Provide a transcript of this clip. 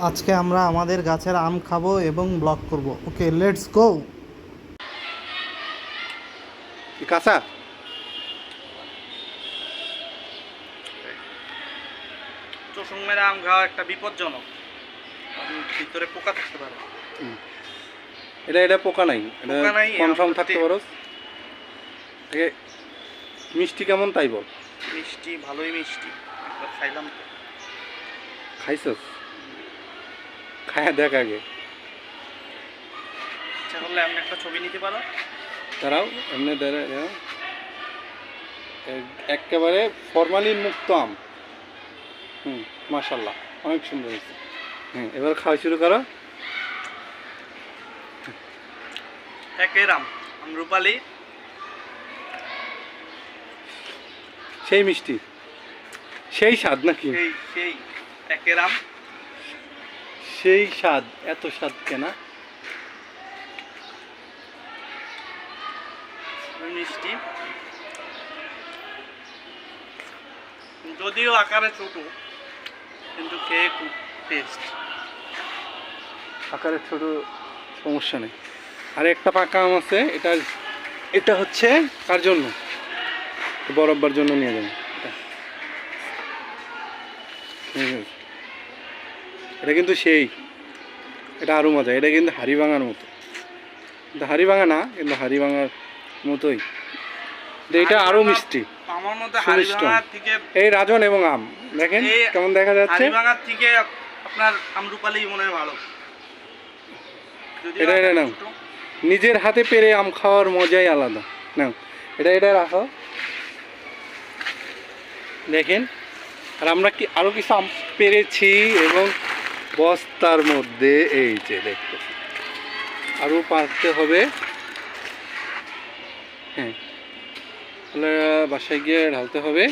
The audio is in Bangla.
আজকে আমরা আমাদের গাছের আম খাব এবং ব্লগ করব। Okay let's go! কি কাঁচা? চোষং আম খাওয়া একটা বিপজ্জনক। ভিতরে পোকা থাকতে পারে। এটা এটা পোকা নাই। এটা পোকা নাই, কনফার্ম থাকতে পারো। মিষ্টি কেমন তাই বল? মিষ্টি ভালোই মিষ্টি। একবার খাইলাম তো। খাইছস? খায়া দেখ আগে। ইচ্ছা করলে আপনি একটা ছবি নিতে পারো। দাঁড়াও এমনি দাঁড়াও। একেবারে ফরমালিন মুক্ত আম। হুম মাশাল্লাহ অনেক সুন্দর হয়েছে। হুম এবার খাওয়া শুরু করো। একের আম রূপালি। সেই মিষ্টি। সেই স্বাদ নাকি? সেই সেই একের আম। সেই স্বাদ এত স্বাদ কেনা? মিষ্টি। যদিও আকারে ছোট কিন্তু খেয়ে খুব টেস্ট আকারে ছোট সমস্যা নেই। আর একটা পাকা আম আছে এটা এটা হচ্ছে কার জন্য? বরব্বার জন্য নিয়ে যাবেন এটা। হুম। এটা কিন্তু সেই। এটা আরও মজা এটা কিন্তু হাড়ি ভাঙার মতো। কিন্তু হাড়ি ভাঙা না কিন্তু হাড়ি ভাঙার মতোই এটা আরও মিষ্টি। আমার মতে সুমিষ্ট। হাড়িভাঙার থেকে এই রাজন এবং আম দেখেন কেমন দেখা যাচ্ছে। হাড়িভাঙার থেকে আপনার আমরুপালি মনে হয় ভালো। এটা- এটা নাও। নিজের হাতে পেরে আম খাওয়ার মজাই আলাদা। নাও এটা এটা রাখো। দেখেন আর আমরা কি আরও কিছু আম পেরেছি এবং বস্তার মধ্যে এই যে দেখতে আরও পারতে হবে। হ্যাঁ। তাহলে বাসায় গিয়ে ঢালতে হবে।